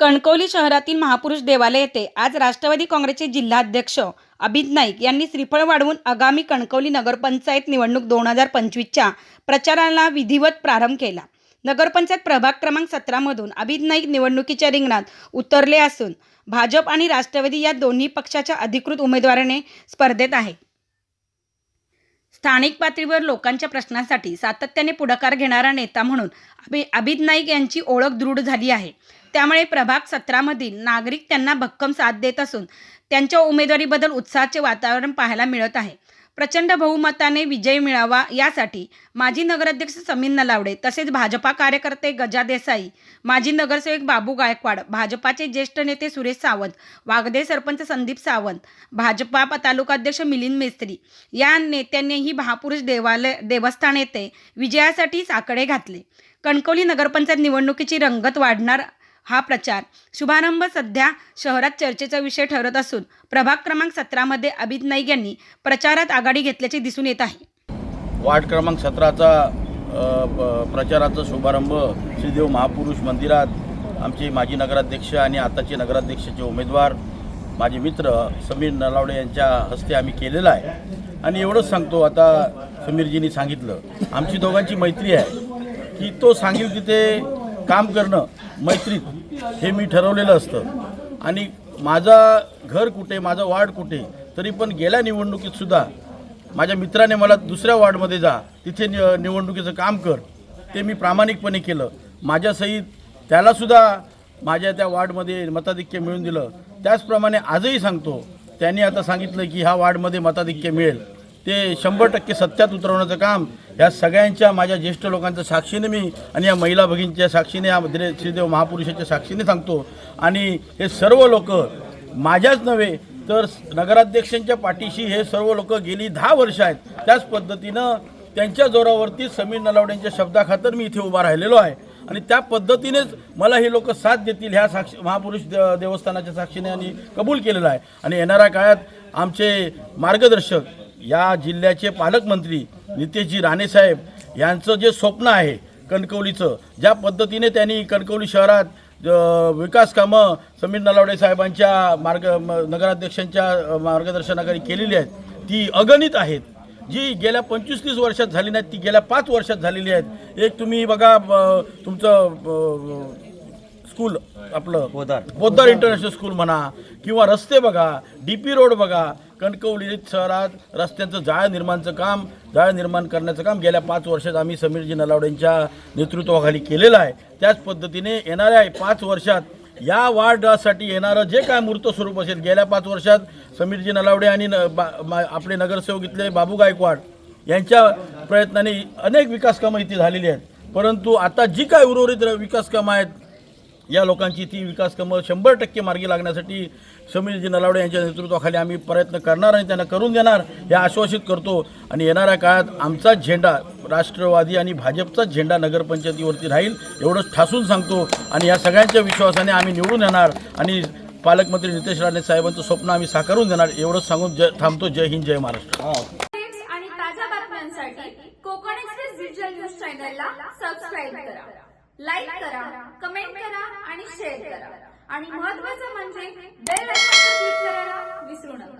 कणकवली शहरातील महापुरुष देवालय येथे आज राष्ट्रवादी काँग्रेसचे जिल्हाध्यक्ष अभित नाईक यांनी श्रीफळ वाढवून आगामी कणकवली नगरपंचायत निवडणूक दोन हजार पंचवीसच्या प्रचाराला विधिवत प्रारंभ केला. नगरपंचायत प्रभाग क्रमांक सतरामधून अभित नाईक निवडणुकीच्या रिंगणात उतरले असून भाजप आणि राष्ट्रवादी या दोन्ही पक्षाच्या अधिकृत उमेदवाराने स्पर्धेत आहे. स्थानिक पातळीवर लोकांच्या प्रश्नांसाठी सातत्याने पुढाकार घेणारा नेता म्हणून अभि अभित नाईक यांची ओळख दृढ झाली आहे. त्यामुळे प्रभाग सत्रामधील नागरिक त्यांना भक्कम साथ देत असून त्यांच्या उमेदवारीबद्दल उत्साहाचे वातावरण पाहायला मिळत आहे. प्रचंड बहुमताने विजय मिळावा यासाठी माजी नगराध्यक्ष समीर नलावडे तसेच भाजपा कार्यकर्ते गजा देसाई माजी नगरसेवक बाबू गायकवाड भाजपाचे ज्येष्ठ नेते सुरेश सावंत वागदे सरपंच संदीप सावंत भाजपा तालुकाध्यक्ष मिलिंद मेस्त्री या नेत्यांनीही महापुरुष देवालय देवस्थान येथे विजयासाठी साकडे घातले. कणकवली नगरपंचायत निवडणुकीची रंगत वाढणार हा प्रचार शुभारंभ सध्या शहरात चर्चेचा विषय ठरत असून प्रभाग क्रमांक सतरामध्ये अभित नाईक यांनी प्रचारात आघाडी घेतल्याचे दिसून येत आहे. वार्ड क्रमांक सतराचा प्रचाराचा शुभारंभ श्रीदेव महापुरुष मंदिरात आमचे माजी नगराध्यक्ष आणि आताचे नगराध्यक्षाचे उमेदवार माझे मित्र समीर नलावडे यांच्या हस्ते आम्ही केलेला आहे. आणि एवढंच सांगतो आता समीरजींनी सांगितलं. आमची दोघांची मैत्री आहे की तो सांगेल तिथे काम करणं मैत्रीत हे मी ठरवलेलं असतं. आणि माझा घर कुठे माझा वार्ड कुठे तरी पण गेल्या निवडणुकीतसुद्धा माझ्या मित्राने मला दुसऱ्या वार्डमध्ये जा तिथे नि निवडणुकीचं काम कर ते मी प्रामाणिकपणे केलं. माझ्यासहित त्यालासुद्धा माझ्या त्या वार्डमध्ये मताधिक्य मिळून दिलं. त्याचप्रमाणे आजही सांगतो त्यांनी आता सांगितलं की ह्या वार्डमध्ये मताधिक्य मिळेल. ते शंभर टक्के सत्यात उतरवण्याचं काम ह्या सगळ्यांच्या माझ्या ज्येष्ठ लोकांच्या साक्षीने मी आणि या महिला भगिनीच्या साक्षीने या दिले- श्रीदेव महापुरुषाच्या साक्षीने सांगतो. आणि हे सर्व लोक माझ्याच नव्हे तर नगराध्यक्षांच्या पाठीशी हे सर्व लोक गेली दहा वर्ष आहेत. त्याच पद्धतीनं त्यांच्या जोरावरती समीर नलावड्यांच्या शब्दाखातर मी इथे उभा राहिलेलो आहे. आणि त्या पद्धतीनेच मला हे लोक साथ देतील ह्या साक्षी महापुरुष द- देवस्थानाच्या साक्षीने आणि कबूल केलेलं आहे. आणि येणाऱ्या काळात आमचे मार्गदर्शक या जिल्ह्याचे पालकमंत्री नितेशजी राणेसाहेब यांचं जे स्वप्न आहे कणकवलीचं ज्या पद्धतीने त्यांनी कणकवली शहरात विकास कामं समीर नलावडे साहेबांच्या मार्ग म- नगराध्यक्षांच्या मार्गदर्शनाखाली केलेली आहेत ती अगणित आहेत जी गेल्या पंचवीस तीस वर्षात झाली नाहीत ती गेल्या पाच वर्षात झालेली आहेत एक तुम्ही बघा तुमचं स्कूल आपलं पोदार. पोद्दार इंटरनॅशनल स्कूल म्हणा किंवा रस्ते बघा डी पी रोड बघा कणकवली शहरात रस्त्यांचं जाळं निर्माणचं काम जाळं निर्माण करण्याचं काम गेल्या पाच वर्षात आम्ही समीरजी नलावडेंच्या नेतृत्वाखाली केलेलं आहे. त्याच पद्धतीने येणाऱ्या पाच वर्षात या वार्डासाठी येणारं जे काय मूर्त स्वरूप असेल गेल्या पाच वर्षात समीरजी नलावडे आणि न- बा- मा- आपले नगरसेवक इथले बाबू गायकवाड यांच्या प्रयत्नाने अनेक विकास कामं इथे झालेली आहेत. परंतु आता जी काय उर्वरित विकास कामं आहेत या लोकांची ती विकास कामं शंभर टक्के मार्गी लागण्यासाठी समीरजी नलावडे यांच्या नेतृत्वाखाली आम्ही प्रयत्न करणार आणि त्यांना करून देणार हे आश्वासित करतो. आणि येणाऱ्या काळात आमचा झेंडा राष्ट्रवादी आणि भाजपचाच झेंडा नगरपंचायतीवरती राहील एवढंच ठासून सांगतो. आणि या सगळ्यांच्या विश्वासाने आम्ही निवडून येणार आणि पालकमंत्री नितेश राणे साहेबांचं स्वप्न आम्ही साकारून देणार एवढंच सांगून जय थांबतो. जय हिंद जय महाराष्ट्र. अपडेट्स आणि ताज्या बातम्यांसाठी कोकण एक्सप्रेस डिजिटल न्यूज चॅनलला सबस्क्राईब करा. लाईक करा कमेंट करा आणि शेअर करा. आणि महत्त्वाचं म्हणजे बेल क्लिक करायला विसरू नका.